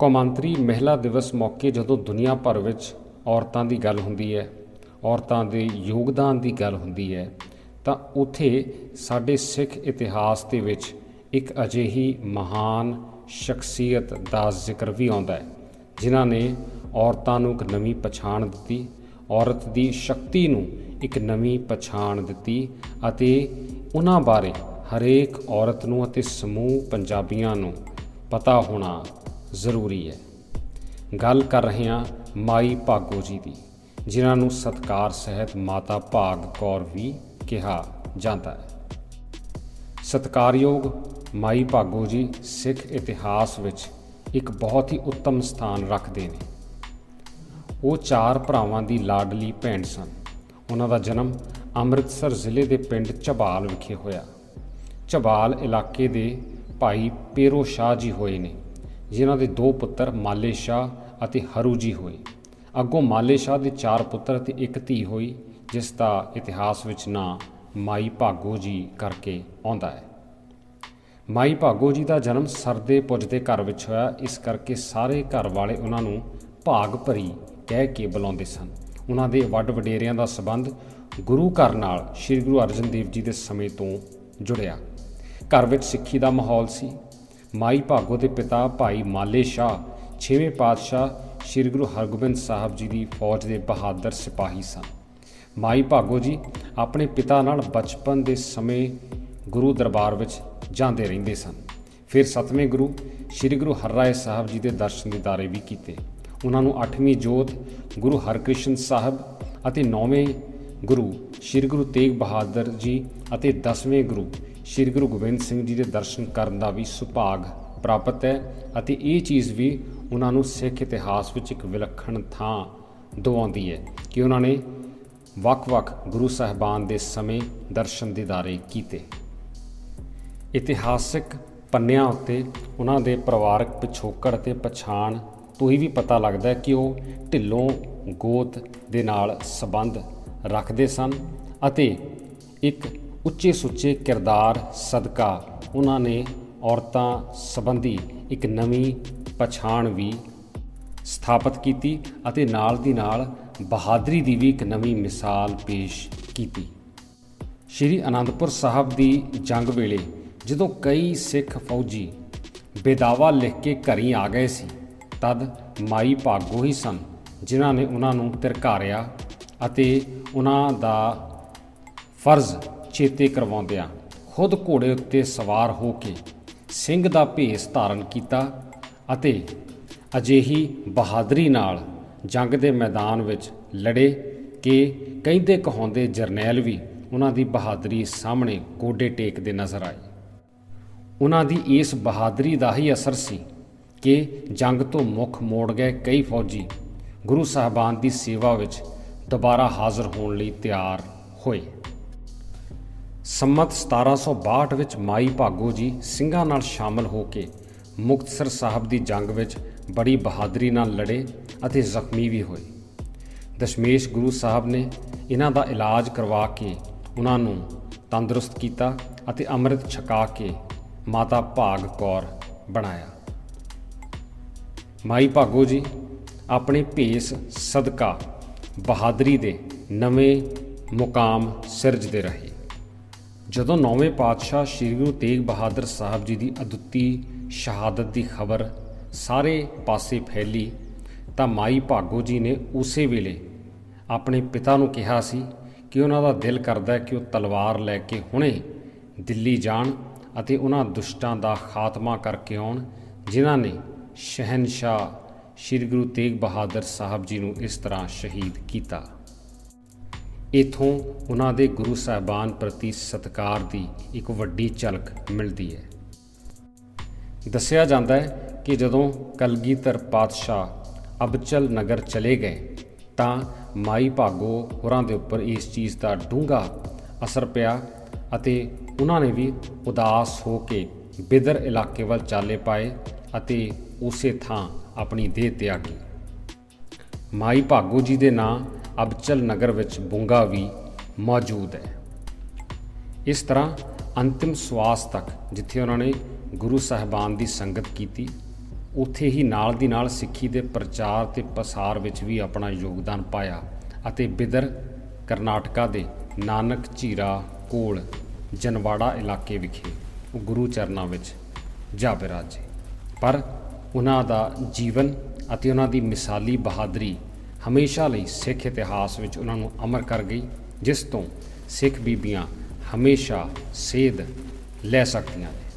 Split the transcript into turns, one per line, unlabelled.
ਕੌਮਾਂਤਰੀ ਮਹਿਲਾ ਦਿਵਸ ਮੌਕੇ ਜਦੋਂ ਦੁਨੀਆ ਭਰ ਵਿੱਚ ਔਰਤਾਂ ਦੀ ਗੱਲ ਹੁੰਦੀ ਹੈ, ਔਰਤਾਂ ਦੇ ਯੋਗਦਾਨ ਦੀ ਗੱਲ ਹੁੰਦੀ ਹੈ, ਤਾਂ ਉਥੇ ਸਾਡੇ ਸਿੱਖ ਇਤਿਹਾਸ ਦੇ ਵਿੱਚ ਇੱਕ ਅਜਿਹੀ ਮਹਾਨ ਸ਼ਖਸੀਅਤ ਦਾ ਜ਼ਿਕਰ ਵੀ ਆਉਂਦਾ ਹੈ, ਜਿਨ੍ਹਾਂ ਨੇ ਔਰਤਾਂ ਨੂੰ ਇੱਕ ਨਵੀਂ ਪਛਾਣ ਦਿੱਤੀ, ਔਰਤ ਦੀ ਸ਼ਕਤੀ ਨੂੰ ਇੱਕ ਨਵੀਂ ਪਛਾਣ ਦਿੱਤੀ ਅਤੇ ਉਹਨਾਂ ਬਾਰੇ ਹਰੇਕ ਔਰਤ ਨੂੰ ਅਤੇ ਸਮੂਹ ਪੰਜਾਬੀਆਂ ਨੂੰ ਪਤਾ ਹੋਣਾ ਜ਼ਰੂਰੀ ਹੈ। ਗੱਲ ਕਰ ਰਹੇ ਹਾਂ ਮਾਈ ਭਾਗੋ ਜੀ ਦੀ, ਜਿਨ੍ਹਾਂ ਨੂੰ ਸਤਕਾਰ ਸਹਿਤ ਮਾਤਾ ਭਾਗ ਕੌਰ ਵੀ ਕਿਹਾ ਜਾਂਦਾ ਹੈ। ਸਤਕਾਰਯੋਗ ਮਾਈ ਭਾਗੋ ਜੀ ਸਿੱਖ ਇਤਿਹਾਸ ਵਿੱਚ ਇੱਕ ਬਹੁਤ ਹੀ ਉੱਤਮ ਸਥਾਨ ਰੱਖਦੇ ਨੇ। ਉਹ ਚਾਰ ਭਰਾਵਾਂ ਦੀ ਲਾਡਲੀ ਭੈਣ ਸਨ। ਉਹਨਾਂ ਦਾ ਜਨਮ ਅੰਮ੍ਰਿਤਸਰ ਜ਼ਿਲ੍ਹੇ ਦੇ ਪਿੰਡ ਝਬਾਲ ਵਿਖੇ ਹੋਇਆ। ਝਬਾਲ ਇਲਾਕੇ ਦੇ ਭਾਈ ਪੇਰੋ ਸ਼ਾਹ ਜੀ ਹੋਏ ਨੇ। ਜਿਨ੍ਹਾਂ ਦੇ ਦੋ ਪੁੱਤਰ ਮਾਲੇ ਸ਼ਾਹ ਅਤੇ ਹਰੂ ਜੀ ਹੋਏ। ਅੱਗੋਂ ਮਾਲੇ ਸ਼ਾਹ ਦੇ ਚਾਰ ਪੁੱਤਰ ਅਤੇ ਇੱਕ ਧੀ ਹੋਈ, ਜਿਸ ਦਾ ਇਤਿਹਾਸ ਵਿੱਚ ਨਾਂ ਮਾਈ ਭਾਗੋ ਜੀ ਕਰਕੇ ਆਉਂਦਾ ਹੈ। ਮਾਈ ਭਾਗੋ ਜੀ ਦਾ ਜਨਮ ਸਰਦੇ ਪੁੱਜਦੇ ਘਰ ਵਿੱਚ ਹੋਇਆ। ਇਸ ਕਰਕੇ ਸਾਰੇ ਘਰ ਵਾਲੇ ਉਹਨਾਂ ਨੂੰ ਭਾਗ ਭਰੀ ਕਹਿ ਕੇ ਬੁਲਾਉਂਦੇ ਸਨ। ਉਹਨਾਂ ਦੇ ਵੱਡ ਵਡੇਰਿਆਂ ਦਾ ਸਬੰਧ ਗੁਰੂ ਘਰ ਨਾਲ ਸ੍ਰੀ ਗੁਰੂ ਅਰਜਨ ਦੇਵ ਜੀ ਦੇ ਸਮੇਂ ਤੋਂ ਜੁੜਿਆ। ਘਰ ਵਿੱਚ ਸਿੱਖੀ ਦਾ ਮਾਹੌਲ ਸੀ। ਮਾਈ ਭਾਗੋ ਦੇ ਪਿਤਾ ਭਾਈ ਮਾਲੇ ਸ਼ਾਹ, ਛੇਵੇਂ ਪਾਤਸ਼ਾਹ ਸ੍ਰੀ ਗੁਰੂ ਹਰਗੋਬਿੰਦ ਸਾਹਿਬ ਜੀ ਦੀ ਫੌਜ ਦੇ ਬਹਾਦਰ ਸਿਪਾਹੀ ਸਨ। ਮਾਈ ਭਾਗੋ ਜੀ ਆਪਣੇ ਪਿਤਾ ਨਾਲ ਬਚਪਨ ਦੇ ਸਮੇਂ ਗੁਰੂ ਦਰਬਾਰ ਵਿੱਚ ਜਾਂਦੇ ਰਹਿੰਦੇ ਸਨ। ਫਿਰ ਸਤਵੇਂ ਗੁਰੂ ਸ੍ਰੀ ਗੁਰੂ ਹਰਰਾਏ ਸਾਹਿਬ ਜੀ ਦੇ ਦਰਸ਼ਨ ਦੀਦਾਰੇ ਵੀ ਕੀਤੇ। ਉਹਨਾਂ ਨੂੰ 8ਵੀਂ ਜੋਤ ਗੁਰੂ ਹਰਕ੍ਰਿਸ਼ਨ ਸਾਹਿਬ ਅਤੇ 9ਵੇਂ ਗੁਰੂ ਸ੍ਰੀ ਗੁਰੂ ਤੇਗ ਬਹਾਦਰ ਜੀ ਅਤੇ 10ਵੇਂ ਗੁਰੂ ਸ੍ਰੀ ਗੁਰੂ ਗੋਬਿੰਦ ਸਿੰਘ ਜੀ ਦੇ ਦਰਸ਼ਨ ਕਰਨ ਦਾ ਵੀ ਸੁਭਾਗ ਪ੍ਰਾਪਤ ਹੈ ਅਤੇ ਇਹ ਚੀਜ਼ ਵੀ ਉਹਨਾਂ ਨੂੰ ਸਿੱਖ ਇਤਿਹਾਸ ਵਿੱਚ ਇੱਕ ਵਿਲੱਖਣ ਥਾਂ ਦਵਾਉਂਦੀ ਹੈ ਕਿ ਉਹਨਾਂ ਨੇ ਵੱਖ-ਵੱਖ ਗੁਰੂ ਸਾਹਿਬਾਨ ਦੇ ਸਮੇਂ ਦਰਸ਼ਨ ਦੀਦਾਰੇ ਕੀਤੇ। ਇਤਿਹਾਸਿਕ ਪੰਨਿਆਂ ਉੱਤੇ ਉਹਨਾਂ ਦੇ ਪਰਿਵਾਰਕ ਪਿਛੋਕੜ ਅਤੇ ਪਛਾਣ ਤੋਂ ਹੀ ਵੀ ਪਤਾ ਲੱਗਦਾ ਕਿ ਉਹ ਢਿੱਲੋਂ ਗੋਤ ਦੇ ਨਾਲ ਸੰਬੰਧ ਰੱਖਦੇ ਸਨ ਅਤੇ ਇੱਕ ਉੱਚੇ ਸੁੱਚੇ ਕਿਰਦਾਰ, ਸਦਕਾ। ਉਹਨਾਂ ਨੇ ਔਰਤਾਂ ਸੰਬੰਧੀ ਇੱਕ ਨਵੀਂ ਪਛਾਣ ਵੀ ਸਥਾਪਿਤ ਕੀਤੀ ਅਤੇ ਨਾਲ ਦੀ ਨਾਲ ਬਹਾਦਰੀ ਦੀ ਵੀ ਇੱਕ ਨਵੀਂ ਮਿਸਾਲ ਪੇਸ਼ ਕੀਤੀ। ਸ਼੍ਰੀ ਅਨੰਦਪੁਰ ਸਾਹਿਬ ਦੀ ਜੰਗ ਵੇਲੇ ਜਦੋਂ ਕਈ ਸਿੱਖ ਫੌਜੀ ਬੇਦਾਵਾ ਲਿਖ ਕੇ ਘਰੀ ਆ ਗਏ ਸੀ, ਤਦ ਮਾਈ ਭਾਗੋ ਹੀ ਸਨ, ਜਿਨ੍ਹਾਂ ਨੇ ਉਹਨਾਂ ਨੂੰ ਤਿਰਕਾਰਿਆ ਅਤੇ ਉਹਨਾਂ ਦਾ ਫਰਜ਼ ਚੇਤੇ ਕਰਵਾਉਂਦਿਆਂ ਖੁਦ ਘੋੜੇ ਉੱਤੇ ਸਵਾਰ ਹੋ ਕੇ ਸਿੰਘ ਦਾ ਭੇਸ ਧਾਰਨ ਕੀਤਾ ਅਤੇ ਅਜਿਹੀ ਬਹਾਦਰੀ ਨਾਲ ਜੰਗ ਦੇ ਮੈਦਾਨ ਵਿੱਚ ਲੜੇ ਕਿ ਕਹਿੰਦੇ ਕਹਾਉਂਦੇ ਜਰਨੈਲ ਵੀ ਉਹਨਾਂ ਦੀ ਬਹਾਦਰੀ ਸਾਹਮਣੇ ਗੋਡੇ ਟੇਕਦੇ ਨਜ਼ਰ ਆਏ। ਉਹਨਾਂ ਦੀ ਇਸ ਬਹਾਦਰੀ ਦਾ ਹੀ ਅਸਰ ਸੀ ਕਿ ਜੰਗ ਤੋਂ ਮੁੱਖ ਮੋੜ ਗਏ ਕਈ ਫੌਜੀ ਗੁਰੂ ਸਾਹਿਬਾਨ ਦੀ ਸੇਵਾ ਵਿੱਚ ਦੁਬਾਰਾ ਹਾਜ਼ਰ ਹੋਣ ਲਈ ਤਿਆਰ ਹੋਏ। ਸੰਮਤ 1762 ਵਿੱਚ ਮਾਈ ਭਾਗੋ ਜੀ ਸਿੰਘਾਂ ਨਾਲ ਸ਼ਾਮਲ ਹੋ ਕੇ ਮੁਕਤਸਰ ਸਾਹਿਬ ਦੀ ਜੰਗ ਵਿੱਚ ਬੜੀ ਬਹਾਦਰੀ ਨਾਲ ਲੜੇ ਅਤੇ ਜ਼ਖਮੀ ਵੀ ਹੋਏ। ਦਸ਼ਮੇਸ਼ ਗੁਰੂ ਸਾਹਿਬ ਨੇ ਇਹਨਾਂ ਦਾ ਇਲਾਜ ਕਰਵਾ ਕੇ ਉਹਨਾਂ ਨੂੰ ਤੰਦਰੁਸਤ ਕੀਤਾ ਅਤੇ ਅੰਮ੍ਰਿਤ ਛਕਾ ਕੇ ਮਾਤਾ ਭਾਗ ਕੌਰ ਬਣਾਇਆ। ਮਾਈ ਭਾਗੋ ਜੀ, ਆਪਣੇ ਭੇਸ, ਸਦਕਾ, ਬਹਾਦਰੀ ਦੇ ਨਵੇਂ ਮੁਕਾਮ ਸਿਰਜਦੇ ਰਹੇ। ਜਦੋਂ ਨੌਵੇਂ ਪਾਤਸ਼ਾਹ ਸ੍ਰੀ ਗੁਰੂ ਤੇਗ ਬਹਾਦਰ ਸਾਹਿਬ ਜੀ ਦੀ ਅਦੁੱਤੀ ਸ਼ਹਾਦਤ ਦੀ ਖਬਰ ਸਾਰੇ ਪਾਸੇ ਫੈਲੀ, ਤਾਂ ਮਾਈ ਭਾਗੋ ਜੀ ਨੇ ਉਸੇ ਵੇਲੇ ਆਪਣੇ ਪਿਤਾ ਨੂੰ ਕਿਹਾ ਸੀ ਕਿ ਉਹਨਾਂ ਦਾ ਦਿਲ ਕਰਦਾ ਹੈ ਕਿ ਉਹ ਤਲਵਾਰ ਲੈ ਕੇ ਹੁਣੇ ਦਿੱਲੀ ਜਾਣ ਅਤੇ ਉਹਨਾਂ ਦੁਸ਼ਟਾਂ ਦਾ ਖਾਤਮਾ ਕਰਕੇ ਆਉਣ, ਜਿਨ੍ਹਾਂ ਨੇ ਸ਼ਹਿਨशाह ਸ੍ਰੀ ਗੁਰੂ ਤੇਗ ਬਹਾਦਰ ਸਾਹਿਬ ਜੀ ਨੂੰ ਇਸ ਤਰ੍ਹਾਂ ਸ਼ਹੀਦ ਕੀਤਾ। ਇਥੋਂ ਉਹਨਾਂ ਦੇ ਗੁਰੂ ਸਾਹਿਬਾਨ ਪ੍ਰਤੀ ਸਤਕਾਰ ਦੀ ਇੱਕ ਵੱਡੀ ਝਲਕ ਮਿਲਦੀ ਹੈ। ਦੱਸਿਆ ਜਾਂਦਾ ਹੈ ਕਿ ਜਦੋਂ ਕਲਗੀਧਰ ਪਾਤਸ਼ਾਹ ਅਬਚਲ ਨਗਰ ਚਲੇ ਗਏ, ਤਾਂ ਮਾਈ ਭਾਗੋ ਹੋਰਾਂ ਦੇ ਉੱਪਰ ਇਸ ਚੀਜ਼ ਦਾ ਡੂੰਘਾ ਅਸਰ ਪਿਆ ਅਤੇ ਉਹਨਾਂ ਨੇ ਵੀ ਉਦਾਸ ਹੋ ਕੇ ਬਿਦਰ ਇਲਾਕੇ ਵੱਲ ਚਾਲੇ ਪਾਏ ਅਤੇ ਉਸੇ ਥਾਂ ਆਪਣੀ ਦੇਹ ਤਿਆਗੀ। ਮਾਈ ਭਾਗੋ ਜੀ ਦੇ ਨਾਂ ਅਬਚਲ ਨਗਰ ਵਿੱਚ ਬੁੰਗਾ ਵੀ ਮੌਜੂਦ ਹੈ। ਇਸ ਤਰ੍ਹਾਂ ਅੰਤਿਮ ਸਵਾਸ ਤੱਕ ਜਿੱਥੇ ਉਹਨਾਂ ਨੇ ਗੁਰੂ ਸਾਹਿਬਾਨ ਦੀ ਸੰਗਤ ਕੀਤੀ, ਉੱਥੇ ਹੀ ਨਾਲ ਦੀ ਨਾਲ ਸਿੱਖੀ ਦੇ ਪ੍ਰਚਾਰ ਤੇ ਪ੍ਰਸਾਰ ਵਿੱਚ ਵੀ ਆਪਣਾ ਯੋਗਦਾਨ ਪਾਇਆ ਅਤੇ ਬਿਦਰ ਕਰਨਾਟਕਾ ਦੇ ਨਾਨਕ ਝੀਰਾ ਕੋਲ ਜਨਵਾੜਾ ਇਲਾਕੇ ਵਿਖੇ ਉਹ ਗੁਰੂ ਚਰਨਾਂ ਵਿੱਚ ਜਾ ਬਿਰਾਜੇ ਪਰ ਉਹਨਾਂ ਦਾ ਜੀਵਨ ਅਤੇ ਉਹਨਾਂ ਦੀ ਮਿਸਾਲੀ ਬਹਾਦਰੀ ਹਮੇਸ਼ਾ ਲਈ ਸਿੱਖ ਇਤਿਹਾਸ ਵਿੱਚ ਉਹਨਾਂ ਨੂੰ ਅਮਰ ਕਰ ਗਈ, ਜਿਸ ਤੋਂ ਸਿੱਖ ਬੀਬੀਆਂ ਹਮੇਸ਼ਾ ਸੇਧ ਲੈ ਸਕਦੀਆਂ ਨੇ।